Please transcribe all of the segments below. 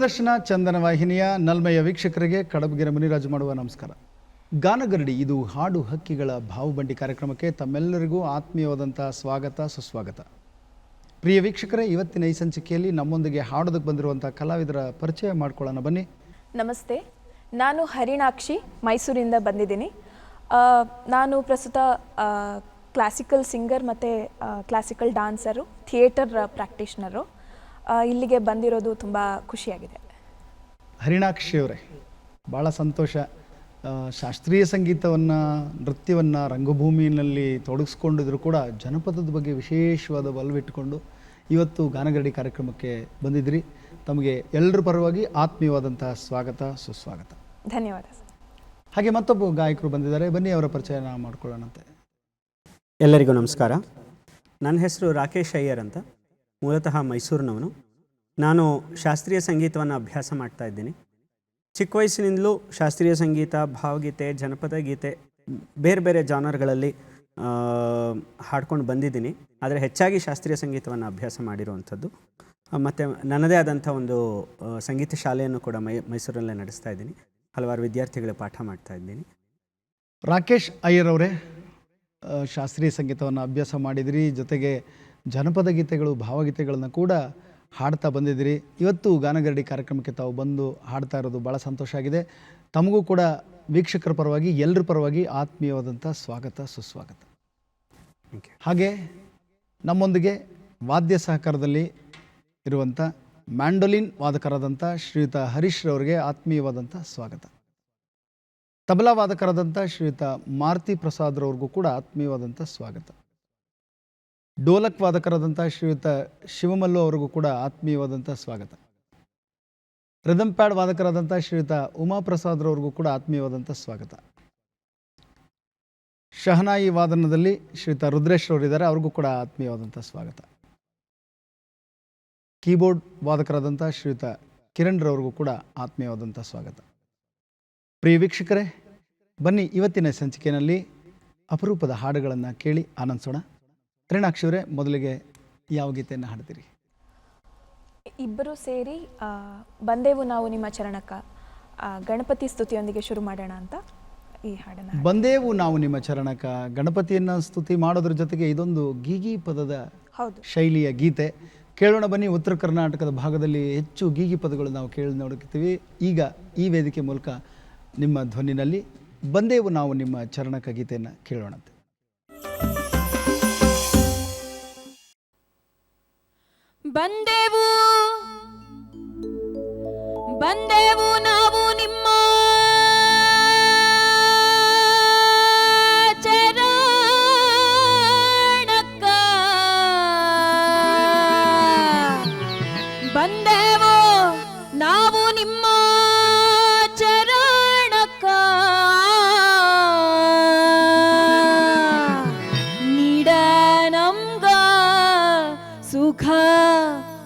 ದೂರದರ್ಶನ ಚಂದನ ವಾಹಿನಿಯ ನಲ್ಮೆಯ ವೀಕ್ಷಕರಿಗೆ ಕಡಬಗಿರ ಮುನಿರಾಜು ಮಾಡುವ ನಮಸ್ಕಾರ. ಗಾನಗರಡಿ, ಇದು ಹಾಡು ಹಕ್ಕಿಗಳ ಭಾವುಬಂಡಿ ಕಾರ್ಯಕ್ರಮಕ್ಕೆ ತಮ್ಮೆಲ್ಲರಿಗೂ ಆತ್ಮೀಯವಾದಂಥ ಸ್ವಾಗತ, ಸುಸ್ವಾಗತ. ಪ್ರಿಯ ವೀಕ್ಷಕರೇ, ಇವತ್ತಿನ ಈ ಸಂಚಿಕೆಯಲ್ಲಿ ನಮ್ಮೊಂದಿಗೆ ಹಾಡೋದಕ್ಕೆ ಬಂದಿರುವಂಥ ಕಲಾವಿದರ ಪರಿಚಯ ಮಾಡ್ಕೊಳ್ಳೋಣ. ಬನ್ನಿ. ನಮಸ್ತೆ. ನಾನು ಹರಿಣಾಕ್ಷಿ, ಮೈಸೂರಿಂದ ಬಂದಿದ್ದೀನಿ. ನಾನು ಪ್ರಸ್ತುತ ಕ್ಲಾಸಿಕಲ್ ಸಿಂಗರ್ ಮತ್ತು ಕ್ಲಾಸಿಕಲ್ ಡಾನ್ಸರು ಥಿಯೇಟರ್ ಪ್ರಾಕ್ಟೀಷ್ನರು ಇಲ್ಲಿಗೆ ಬಂದಿರೋದು ತುಂಬ ಖುಷಿಯಾಗಿದೆ. ಹರಿಣಾಕ್ಷಿ ಅವರೇ ಭಾಳ ಸಂತೋಷ. ಶಾಸ್ತ್ರೀಯ ಸಂಗೀತವನ್ನು ನೃತ್ಯವನ್ನು ರಂಗಭೂಮಿಯಲ್ಲಿ ತೊಡಗಿಸ್ಕೊಂಡಿದ್ರು ಕೂಡ ಜನಪದದ ಬಗ್ಗೆ ವಿಶೇಷವಾದ ಒಲವಿಟ್ಟುಕೊಂಡು ಇವತ್ತು ಗಾನಗರಡಿ ಕಾರ್ಯಕ್ರಮಕ್ಕೆ ಬಂದಿದ್ರಿ. ತಮಗೆ ಎಲ್ಲರ ಪರವಾಗಿ ಆತ್ಮೀಯವಾದಂತಹ ಸ್ವಾಗತ ಸುಸ್ವಾಗತ. ಧನ್ಯವಾದ ಹಾಗೆ ಮತ್ತೊಬ್ಬ ಗಾಯಕರು ಬಂದಿದ್ದಾರೆ. ಬನ್ನಿ ಅವರ ಪರಿಚಯನ ಮಾಡ್ಕೊಳ್ಳೋಣಂತೆ. ಎಲ್ಲರಿಗೂ ನಮಸ್ಕಾರ. ನನ್ನ ಹೆಸರು ರಾಕೇಶ್ ಅಯ್ಯರ್ ಅಂತ. ಮೂಲತಃ ಮೈಸೂರಿನವನು. ನಾನು ಶಾಸ್ತ್ರೀಯ ಸಂಗೀತವನ್ನು ಅಭ್ಯಾಸ ಮಾಡ್ತಾ ಇದ್ದೀನಿ. ಚಿಕ್ಕ ವಯಸ್ಸಿನಿಂದಲೂ ಶಾಸ್ತ್ರೀಯ ಸಂಗೀತ, ಭಾವಗೀತೆ, ಜನಪದ ಗೀತೆ ಬೇರೆ ಬೇರೆ ಜಾನರ್ಗಳಲ್ಲಿ ಹಾಡ್ಕೊಂಡು ಬಂದಿದ್ದೀನಿ. ಆದರೆ ಹೆಚ್ಚಾಗಿ ಶಾಸ್ತ್ರೀಯ ಸಂಗೀತವನ್ನು ಅಭ್ಯಾಸ ಮಾಡಿರುವಂಥದ್ದು. ಮತ್ತು ನನ್ನದೇ ಆದಂಥ ಒಂದು ಸಂಗೀತ ಶಾಲೆಯನ್ನು ಕೂಡ ಮೈ, ಮೈಸೂರಲ್ಲೇ ನಡೆಸ್ತಾ ಇದ್ದೀನಿ. ಹಲವಾರು ವಿದ್ಯಾರ್ಥಿಗಳಿಗೆ ಪಾಠ ಮಾಡ್ತಾ ಇದ್ದೀನಿ. ರಾಕೇಶ್ ಅಯ್ಯರ್ ಅವರೇ ಶಾಸ್ತ್ರೀಯ ಸಂಗೀತವನ್ನು ಅಭ್ಯಾಸ ಮಾಡಿದಿರಿ. ಜೊತೆಗೆ ಜನಪದ ಗೀತೆಗಳು ಭಾವಗೀತೆಗಳನ್ನು ಕೂಡ ಹಾಡ್ತಾ ಬಂದಿದ್ದೀರಿ. ಇವತ್ತು ಗಾನಗರಡಿ ಕಾರ್ಯಕ್ರಮಕ್ಕೆ ತಾವು ಬಂದು ಹಾಡ್ತಾ ಇರೋದು ಭಾಳ ಸಂತೋಷ ಆಗಿದೆ. ತಮಗೂ ಕೂಡ ವೀಕ್ಷಕರ ಪರವಾಗಿ ಎಲ್ಲರ ಪರವಾಗಿ ಆತ್ಮೀಯವಾದಂಥ ಸ್ವಾಗತ ಸುಸ್ವಾಗತ. ಹಾಗೆ ನಮ್ಮೊಂದಿಗೆ ವಾದ್ಯ ಸಹಕಾರದಲ್ಲಿ ಇರುವಂಥ ಮ್ಯಾಂಡೋಲಿನ್ ವಾದಕರಾದಂಥ ಶ್ರೀಯುತ ಹರೀಶ್ ರವರಿಗೆ ಆತ್ಮೀಯವಾದಂಥ ಸ್ವಾಗತ. ತಬಲಾ ವಾದಕರಾದಂಥ ಶ್ರೀಯುತ ಮಾರುತಿ ಪ್ರಸಾದ್ರವ್ರಿಗೂ ಕೂಡ ಆತ್ಮೀಯವಾದಂಥ ಸ್ವಾಗತ. ಡೋಲಕ್ ವಾದಕರಾದಂಥ ಶ್ರೀಯುತ ಶಿವಮಲ್ಲು ಅವರಿಗೂ ಕೂಡ ಆತ್ಮೀಯವಾದಂಥ ಸ್ವಾಗತ. ರಿದಮ್ ಪ್ಯಾಡ್ ವಾದಕರಾದಂಥ ಶ್ರೀಯುತ ಉಮಾಪ್ರಸಾದ್ ರವ್ರಿಗೂ ಕೂಡ ಆತ್ಮೀಯವಾದಂಥ ಸ್ವಾಗತ. ಶಹನಾಯಿ ವಾದನದಲ್ಲಿ ಶ್ರೀಯುತ ರುದ್ರೇಶ್ ಅವರಿದ್ದಾರೆ, ಅವ್ರಿಗೂ ಕೂಡ ಆತ್ಮೀಯವಾದಂಥ ಸ್ವಾಗತ. ಕೀಬೋರ್ಡ್ ವಾದಕರಾದಂಥ ಶ್ರೀಯುತ ಕಿರಣ್ ರವ್ರಿಗೂ ಕೂಡ ಆತ್ಮೀಯವಾದಂಥ ಸ್ವಾಗತ. ಪ್ರಿಯ ವೀಕ್ಷಕರೇ, ಬನ್ನಿ ಇವತ್ತಿನ ಸಂಚಿಕೆಯಲ್ಲಿ ಅಪರೂಪದ ಹಾಡುಗಳನ್ನು ಕೇಳಿ ಆನಂದಿಸೋಣ. ತ್ರಿಣಾಕ್ಷಿ ಅವರೇ ಮೊದಲಿಗೆ ಯಾವ ಗೀತೆಯನ್ನು ಹಾಡ್ತೀರಿ? ಇಬ್ಬರು ಸೇರಿ ಬಂದೇವು ನಾವು ನಿಮ್ಮ ಚರಣಕ್ಕ ಗಣಪತಿ ಸ್ತುತಿಯೊಂದಿಗೆ ಶುರು ಮಾಡೋಣ ಅಂತ ಈ ಹಾಡನ್ನು ಬಂದೇವು ನಾವು ನಿಮ್ಮ ಚರಣಕ ಗಣಪತಿಯನ್ನು ಸ್ತುತಿ ಮಾಡೋದ್ರ ಜೊತೆಗೆ ಇದೊಂದು ಗೀಗಿ ಪದದ ಹೌದು. ಶೈಲಿಯ ಗೀತೆ. ಕೇಳೋಣ ಬನ್ನಿ ಉತ್ತರ ಕರ್ನಾಟಕದ ಭಾಗದಲ್ಲಿ ಹೆಚ್ಚು ಗೀಗಿ ಪದಗಳು ನಾವು ಕೇಳಿ ನೋಡುತ್ತೀವಿ ಈಗ ಈ ವೇದಿಕೆ ಮೂಲಕ ನಿಮ್ಮ ಧ್ವನಿನಲ್ಲಿ ಬಂದೇವು ನಾವು ನಿಮ್ಮ ಚರಣಕ ಗೀತೆಯನ್ನು ಕೇಳೋಣಂತೆ. ಬಂದೆವು. ಬಂದೆವು ನಾವು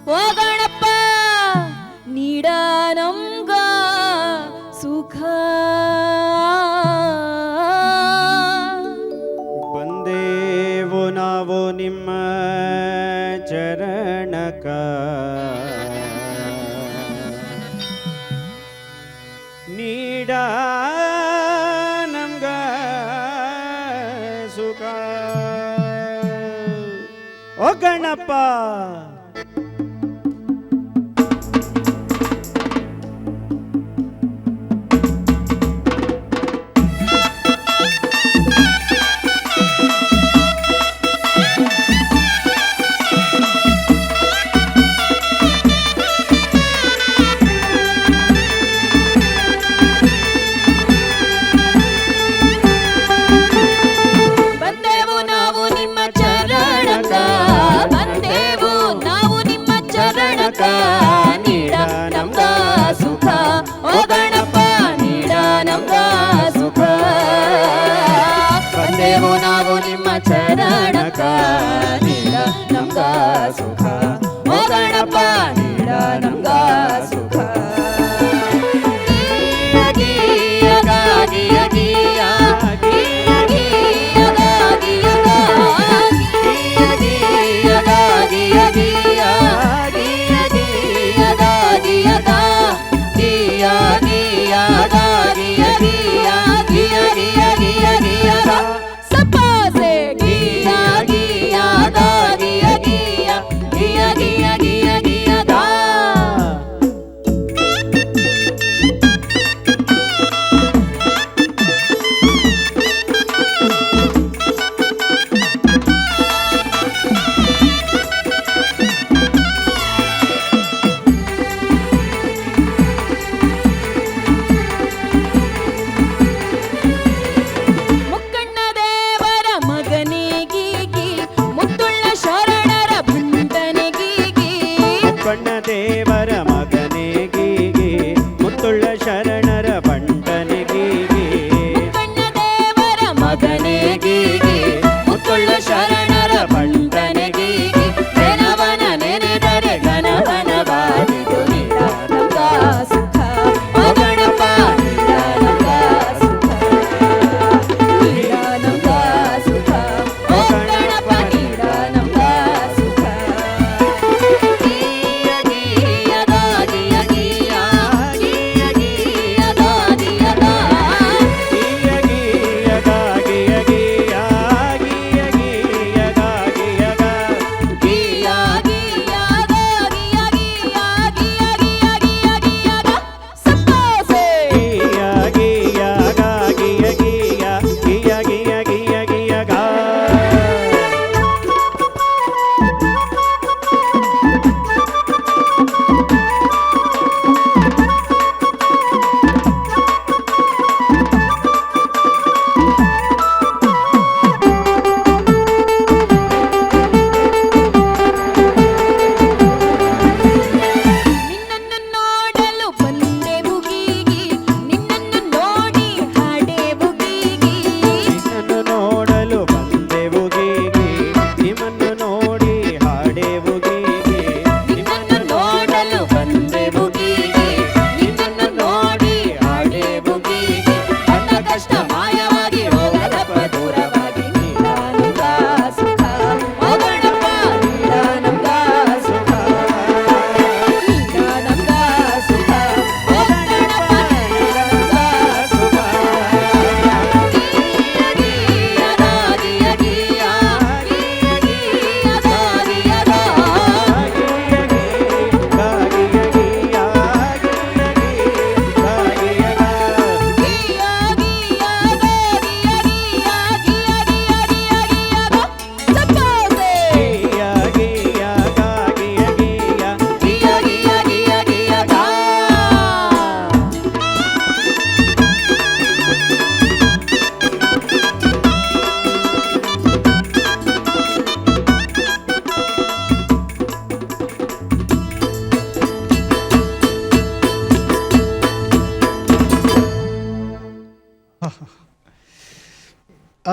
ಓ ಗಣಪ ನೀಡ ನಮ್ಗ ಸುಖ. ಬಂದೇವು ನಾವು ನಿಮ್ಮ ಚರಣಕ. ನೀಡ ನಮ್ಗ ಸುಖ. ಓ ಗಣಪ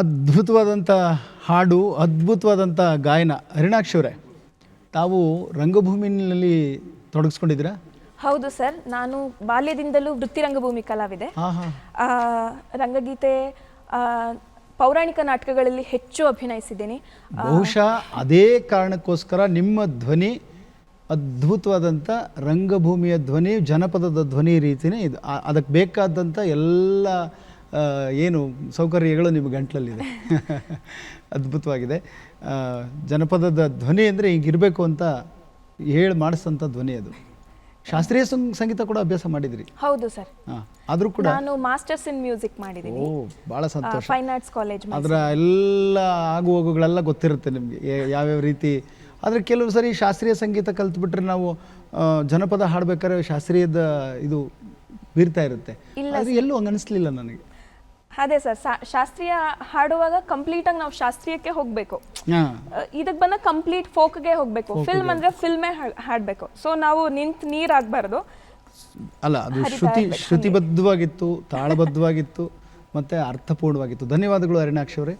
ಅದ್ಭುತವಾದಂಥ ಹಾಡು ಅದ್ಭುತವಾದಂಥ ಗಾಯನ. ಹರಿಣಾಕ್ಷಿ ಅವರೇ ತಾವು ರಂಗಭೂಮಿನಲ್ಲಿ ತೊಡಗಿಸ್ಕೊಂಡಿದ್ದೀರಾ? ಹೌದು ಸರ್ ನಾನು ಬಾಲ್ಯದಿಂದಲೂ ವೃತ್ತಿ ರಂಗಭೂಮಿ ಕಲಾವಿದೆ ಆ, ರಂಗಗೀತೆ ಆ, ಪೌರಾಣಿಕ ನಾಟಕಗಳಲ್ಲಿ ಹೆಚ್ಚು ಅಭಿನಯಿಸಿದ್ದೀನಿ. ಬಹುಶಃ ಅದೇ ಕಾರಣಕ್ಕೋಸ್ಕರ ನಿಮ್ಮ ಧ್ವನಿ ಅದ್ಭುತವಾದಂಥ ರಂಗಭೂಮಿಯ ಧ್ವನಿ ಜನಪದದ ಧ್ವನಿ ರೀತಿಯೇ ಇದು. ಆ- ಅದಕ್ಕೆ ಬೇಕಾದಂಥ ಎಲ್ಲ ಏನು ಸೌಕರ್ಯಗಳು ನಿಮ್ಮ ಗಂಟ್ಲಲ್ಲಿದೆ. ಅದ್ಭುತವಾಗಿದೆ. ಜನಪದದ ಧ್ವನಿ ಅಂದರೆ ಹೀಗಿರಬೇಕು ಅಂತ ಹೇಳಿ ಮಾಡಿಸಂಥ ಧ್ವನಿ ಅದು. ಶಾಸ್ತ್ರೀಯ ಸಂಗ್- ಸಂಗೀತ ಕೂಡ ಅಭ್ಯಾಸ ಮಾಡಿದ್ರಿ? ಹೌದು ಸರ್. ಆದರೂ ಕೂಡ? ನಾನು ಮಾಸ್ಟರ್ಸ್ ಇನ್ ಮ್ಯೂಸಿಕ್ ಮಾಡಿದ್ದೀನಿ. ಓ ಭಾಳ ಸಂತೋಷ. ಫೈನ್ ಆರ್ಟ್ಸ್ ಕಾಲೇಜ್ ಅದರ ಎಲ್ಲ ಆಗು ಹೋಗುಗಳೆಲ್ಲ ಗೊತ್ತಿರುತ್ತೆ ನಿಮಗೆ ಯಾವ್ಯಾವ ರೀತಿ? ಆದರೆ ಕೆಲವು ಸರಿ ಶಾಸ್ತ್ರೀಯ ಸಂಗೀತ ಕಲ್ತ್ಬಿಟ್ರೆ ನಾವು ಜನಪದ ಹಾಡ್ಬೇಕಾದ್ರೆ ಶಾಸ್ತ್ರೀಯದ ಇದು ಬೀರ್ತಾ ಇರುತ್ತೆ. ಅದು ಎಲ್ಲೂ ಹಂಗೆ ಅನಿಸ್ಲಿಲ್ಲ ನನಗೆ. ಅದೇ ಸರ್ ಶಾಸ್ತ್ರೀಯ ಹಾಡುವಾಗ ಕಂಪ್ಲೀಟ್ ಆಗಿ ನಾವು ಶಾಸ್ತ್ರೀಯಕ್ಕೆ ಹೋಗ್ಬೇಕು. ಇದಕ್ ಬಂದ ಕಂಪ್ಲೀಟ್ ಫೋಕ್ಗೆ ಹೋಗ್ಬೇಕು. ಫಿಲ್ಮ್ ಅಂದ್ರೆ ಫಿಲ್ಮೇ ಹಾಡ್ಬೇಕು. ಸೊ ನಾವು ನಿಂತ್ ನೀರ್ ಆಗ್ಬಾರ್ದು ಅಲ್ಲ ಅದು ಶ್ರುತಿ ಶ್ರುತಿಬದ್ಧವಾಗಿತ್ತು ತಾಳಬದ್ಧವಾಗಿತ್ತು ಮತ್ತೆ ಅರ್ಥಪೂರ್ಣವಾಗಿತ್ತು. ಧನ್ಯವಾದಗಳು ಅರಿಣಾಕ್ಷಿ ಅವರೇ.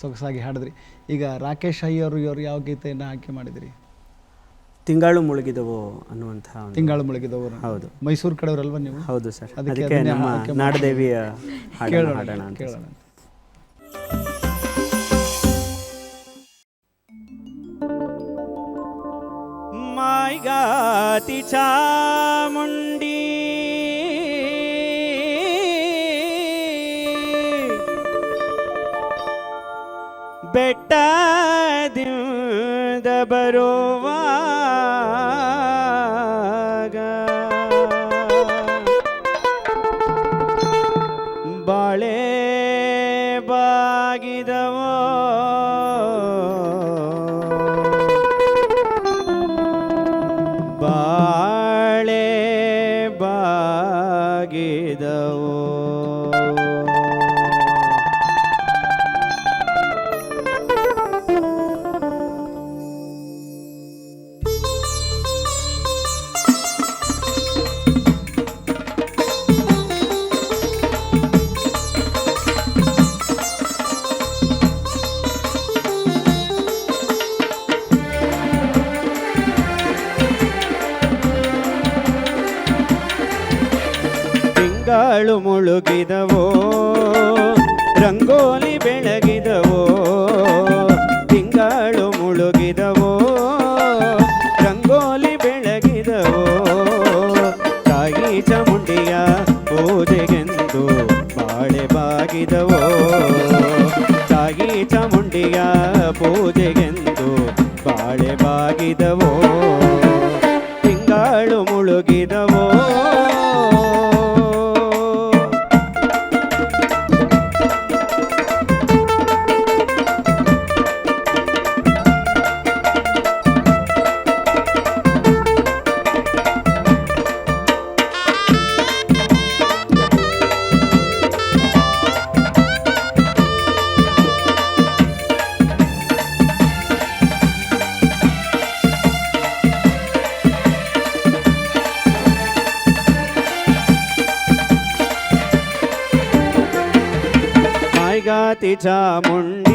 ಸೊಗಸಾಗಿ ಹಾಡಿದ್ರಿ. ಈಗ ರಾಕೇಶ್ ಅಯ್ಯವರು ಇವರು ಯಾವ ಗೀತೆಯನ್ನು ಆಯ್ಕೆ ಮಾಡಿದಿರಿ? ತಿಂಗಳು ಮುಳುಗಿದವು ಅನ್ನುವಂಥ ತಿಂಗಳು ಮುಳುಗಿದವು. ಮುಳುಗಿದವರು ಹೌದು. ಮೈಸೂರು ಕಡೆಯವರಲ್ವ ನೀವು? ಹೌದು ಸರ್. ಅದಕ್ಕೆ ಅದಕ್ಕೆ ಅದನ್ನೇ ನಮ್ಮ ಆಯ್ಕೆ ನಾಡದೇವಿಯ ಹಾಡನ್ನು ಹಾಡೋಣ ಅಂತ ಕೇಳೋಣ. ಮಾಯ್ಗಾತಿ ಚಾಮುಂಡಿ. ಬೆಟ್ಟದಿಂದ ಬರುವಾಗ লাগে ಮುಳುಗಿದವೋ చాముండ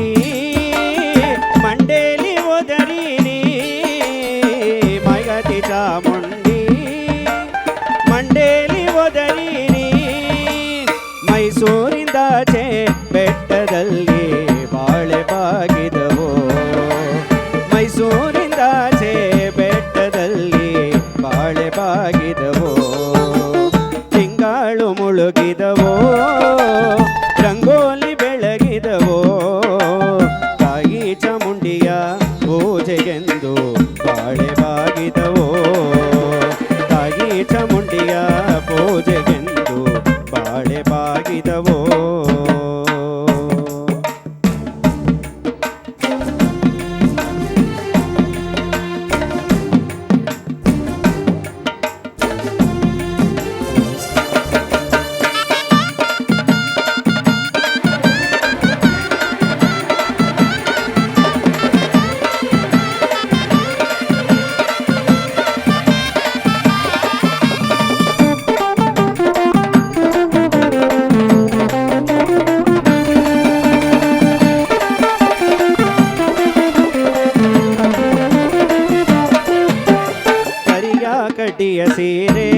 ಕಟಿಯ ಸೀರೆ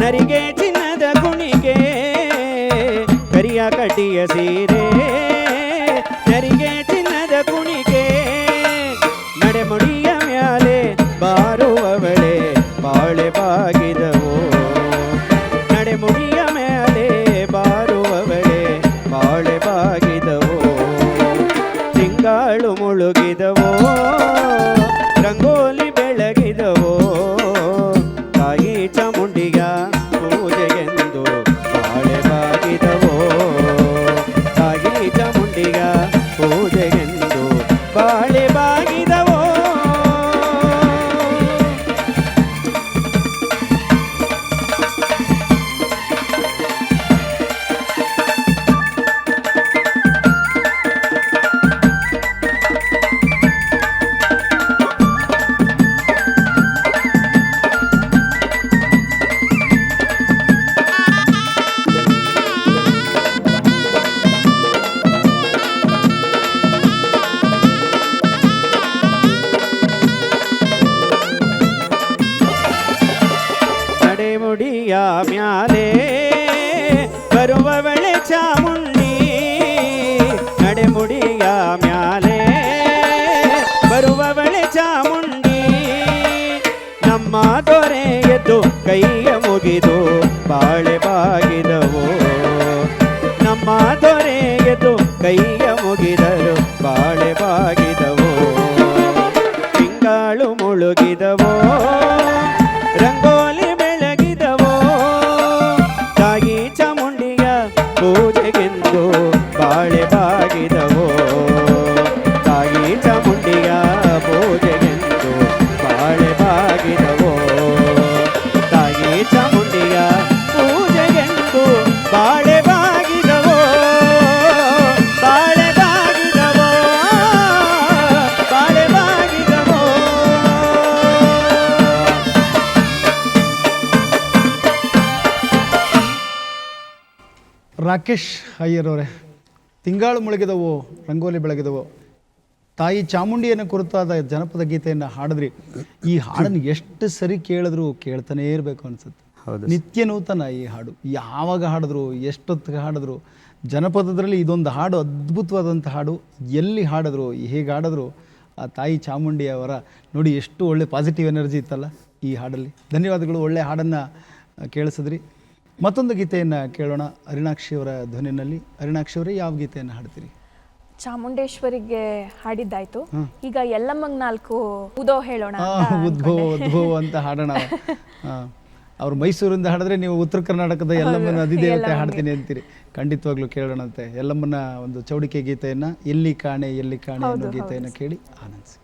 ನರಿಗೆ ಚಿನ್ನದ ಕುಣಿಗೆ ಕರಿಯ ಕಟಿಯ ಸೀರೆ. ರಾಕೇಶ್ ಅಯ್ಯರವರೇ ತಿಂಗಾಳು ಮುಳುಗಿದವು ರಂಗೋಲಿ ಬೆಳಗಿದವು. ತಾಯಿ ಚಾಮುಂಡಿಯನ್ನು ಕುರಿತಾದ ಜನಪದ ಗೀತೆಯನ್ನು ಹಾಡಿದ್ರಿ. ಈ ಹಾಡನ್ನು ಎಷ್ಟು ಸರಿ ಕೇಳಿದ್ರು ಕೇಳ್ತಾನೇ ಇರಬೇಕು ಅನ್ಸುತ್ತೆ. ಹೌದು. ನಿತ್ಯ ನೂತನ ಈ ಹಾಡು. ಯಾವಾಗ ಹಾಡಿದ್ರು ಎಷ್ಟೊತ್ತಿಗೆ ಹಾಡಿದ್ರು ಜನಪದದಲ್ಲಿ ಇದೊಂದು ಹಾಡು ಅದ್ಭುತವಾದಂಥ ಹಾಡು. ಎಲ್ಲಿ ಹಾಡಿದ್ರು ಹೇಗೆ ಹಾಡಿದ್ರು ಆ ತಾಯಿ ಚಾಮುಂಡಿ ಅವರ ನೋಡಿ ಎಷ್ಟು ಒಳ್ಳೆ ಪಾಸಿಟಿವ್ ಎನರ್ಜಿ ಇತ್ತಲ್ಲ ಈ ಹಾಡಲ್ಲಿ. ಧನ್ಯವಾದಗಳು. ಒಳ್ಳೆ ಹಾಡನ್ನು ಕೇಳಿಸಿದ್ರಿ. ಮತ್ತೊಂದು ಗೀತೆಯನ್ನು ಕೇಳೋಣ. ಅರಿಣಾಕ್ಷಿಯವರ ಧ್ವನಿನಲ್ಲಿ ಅರಿಣಾಕ್ಷಿ ಅವರೇ ಯಾವ ಗೀತೆಯನ್ನು ಹಾಡ್ತೀರಿ? ಚಾಮುಂಡೇಶ್ವರಿಗೆ ಹಾಡಿದ್ದಾಯ್ತು. ಈಗ ಎಲ್ಲಮ್ಮಂಗ್ ನಾಲ್ಕು ಉದೋ ಹೇಳೋಣ ಉದ್ಭೋ ಉದ್ಭೋ ಉದ್ಭವ ಉದ್ಭವ ಅಂತ ಹಾಡೋಣ. ಅವ್ರು ಮೈಸೂರಿಂದ ಹಾಡಿದ್ರೆ ನೀವು ಉತ್ತರ ಕರ್ನಾಟಕದ ಎಲ್ಲಮ್ಮನ ಅಧಿದೇವತೆ ಹಾಡ್ತೀನಿ ಅಂತೀರಿ. ಖಂಡಿತವಾಗ್ಲೂ ಕೇಳೋಣಂತೆ. ಎಲ್ಲಮ್ಮನ ಒಂದು ಚೌಡಿಕೆ ಗೀತೆಯನ್ನ ಎಲ್ಲಿ ಕಾಣೆ ಎಲ್ಲಿ ಕಾಣೆ ಅನ್ನೋ ಗೀತೆಯನ್ನು ಕೇಳಿ ಆನಂದಿಸಿ.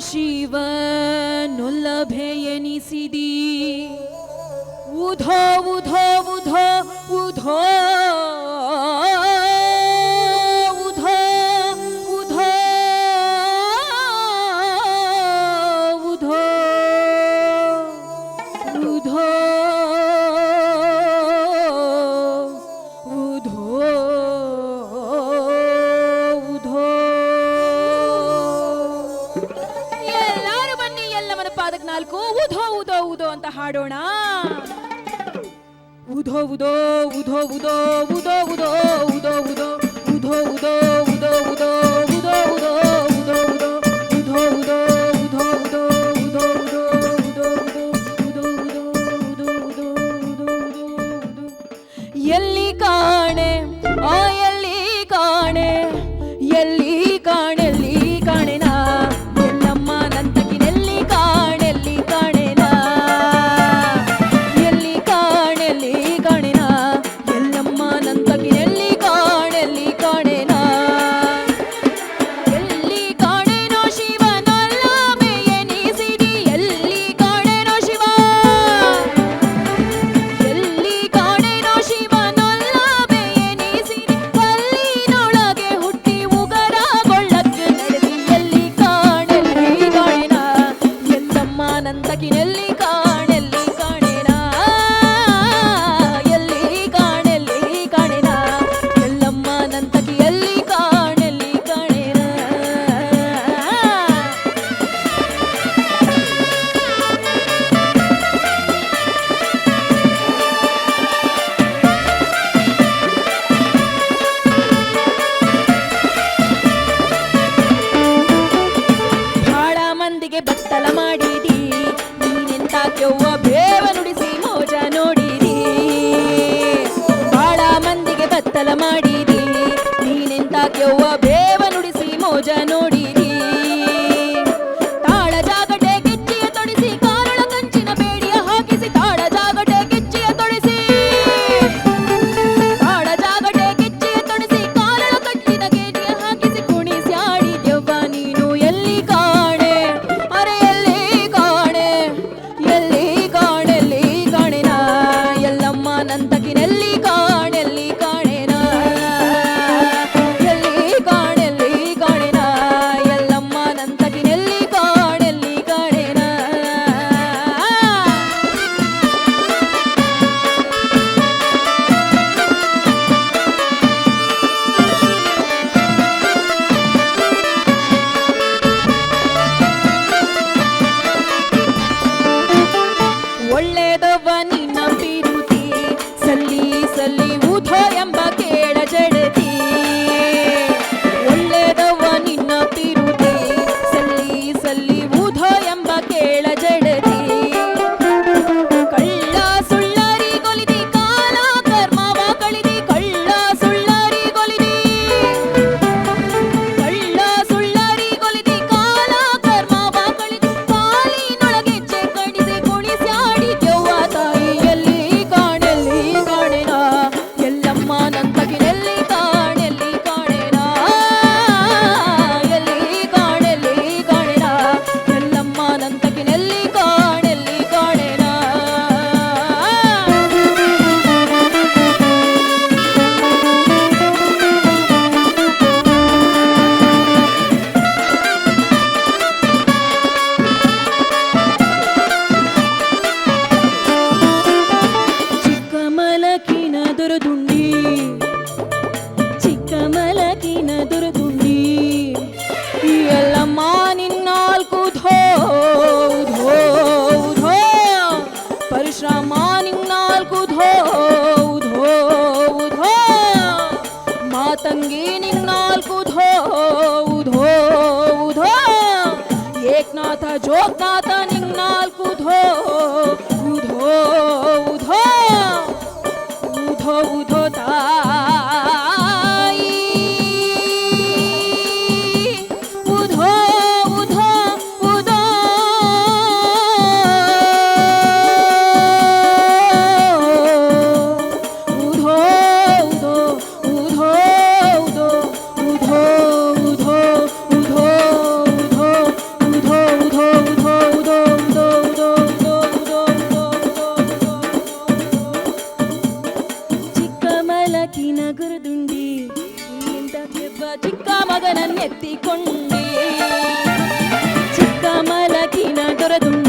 ಕಾಣೆನೋ ಶಿವನೊಲ್ಲಭೆ ಎನಿಸಿದಿ ಉಧೋ ಉಧೋ ಉಧೋ ಉಧೋ ಉಧೋ ಉದೋ ಉದೋ ಅಂತ ಹಾಡೋಣ ಉಧೋ ಉದೋ ಉಧೋ ಉದೋ ಉದೋ ಉದೋ ಉದೋ ಉದೋ ಉಧೋ ಉದೋ ಉದೋ ಉದೋ ಉದೋ ಉದೋ ಉದೋ ಉದೋ ಉಧೋ ಉದೋ ಉಧೋ ಉದೋ ಉದೋ ಉಧೋ ಉದೋ ಉದೋ ಉದೋ ಉದೋ ಉದೋ ಉದೋ ಉದೋ ಎಲ್ಲಿ ಕಾಣೆ ತಂಗಿ ನಿನ್ನಾಲ್ಕು ಧೋ ಉಧೋ ಉಧೋ ಏಕನಾಥ ಜೋಗ್ನಾಥ ನಿ ಗುರುದುಂಡಿ ಇಲ್ಲಿಂದ ಕೆಬ್ಬ ಚಿಕ್ಕ ಮಗನನ್ನೆತ್ತಿಕೊಂಡಿ ಚಿಕ್ಕ ಮಲಕಿನ ದೊರದುಂಡಿ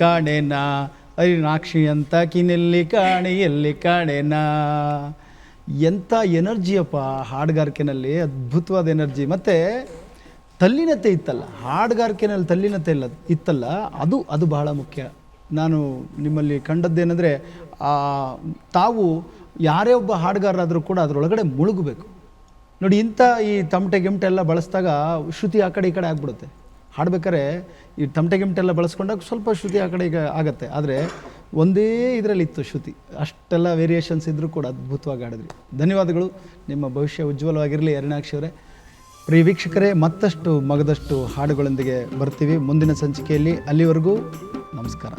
ಕಾಣೆನಾ? ಅರಿನಾಕ್ಷಿ ಅಂತ ಕಿನೆಲ್ಲಿ ಕಾಣೆ, ಎಲ್ಲಿ ಕಾಣೆನಾ? ಎಂಥ ಎನರ್ಜಿಯಪ್ಪ ಹಾಡುಗಾರಿಕೆನಲ್ಲಿ, ಅದ್ಭುತವಾದ ಎನರ್ಜಿ. ಮತ್ತು ತಲ್ಲಿನತೆ ಇತ್ತಲ್ಲ, ಹಾಡುಗಾರಿಕೆನಲ್ಲಿ ತಲ್ಲಿನತೆ ಇಲ್ಲ, ಇತ್ತಲ್ಲ, ಅದು ಅದು ಬಹಳ ಮುಖ್ಯ. ನಾನು ನಿಮ್ಮಲ್ಲಿ ಕಂಡದ್ದೇನೆಂದರೆ ತಾವು ಯಾರೇ ಒಬ್ಬ ಹಾಡುಗಾರರಾದರೂ ಕೂಡ ಅದರೊಳಗಡೆ ಮುಳುಗಬೇಕು. ನೋಡಿ, ಇಂಥ ಈ ತಮಟೆ ಗಿಮಟೆ ಎಲ್ಲ ಬಳಸಿದಾಗ ಶ್ರುತಿ ಆ ಕಡೆ ಈ ಕಡೆ ಆಗ್ಬಿಡುತ್ತೆ. ಹಾಡ್ಬೇಕಾದ್ರೆ ಈ ತಮಟೆ ಗಿಮಟೆ ಎಲ್ಲ ಬಳಸ್ಕೊಂಡಾಗ ಸ್ವಲ್ಪ ಶ್ರುತಿ ಆ ಕಡೆ ಈಗ ಆಗುತ್ತೆ. ಆದರೆ ಒಂದೇ ಇದರಲ್ಲಿ ಇತ್ತು ಶ್ರುತಿ. ಅಷ್ಟೆಲ್ಲ ವೇರಿಯೇಷನ್ಸ್ ಇದ್ದರೂ ಕೂಡ ಅದ್ಭುತವಾಗಿ ಆಡಿದ್ರಿ ಧನ್ಯವಾದಗಳು. ನಿಮ್ಮ ಭವಿಷ್ಯ ಉಜ್ವಲವಾಗಿರಲಿ ಅರುಣಾಕ್ಷಿ ಅವರೇ. ಪ್ರಿಯ ವೀಕ್ಷಕರೇ, ಮತ್ತಷ್ಟು ಮಗದಷ್ಟು ಹಾಡುಗಳೊಂದಿಗೆ ಬರ್ತೀವಿ. ಮುಂದಿನ ಸಂಚಿಕೆಯಲ್ಲಿ ಅಲ್ಲಿವರೆಗೂ ನಮಸ್ಕಾರ.